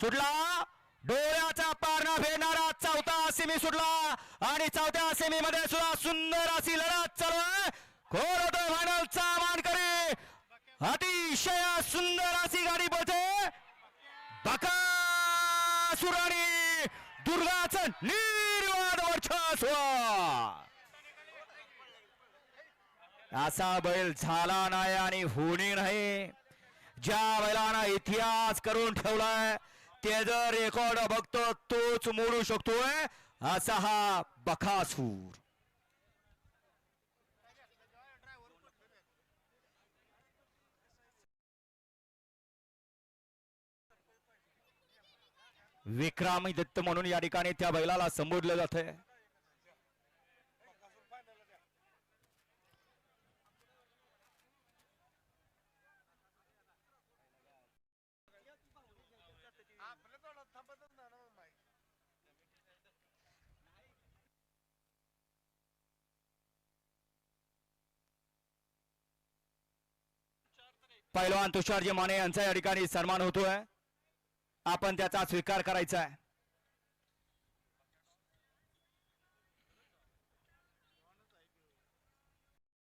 सुटला. डोळ्याचा पारणा फेडणारा चौथा सेमी सुटला. आणि चौथ्या सेमी मध्ये सुद्धा सुंदर अशी लढत चालू आहे. कोण होतो फायनलचा मानकरी. अतिशय सुंदर अशी गाडी बोलते बकासूर आणि दुर्गाचं निर्वाद वर्चस्व असा बैल झाला नाही आणि होणे नाही. ज्या बैलानं इतिहास करून ठेवलाय ते जर रेकॉर्ड बघतो तोच मोडू शकतोय असा हा बखासूर. विक्रामी दत्त म्हणून या ठिकाणी त्या बैलाला संबोधलं आहे पैलवान तुषारजी माने यांचा या ठिकाणी सन्मान होतोय. आपण त्याचा स्वीकार करायचा आहे.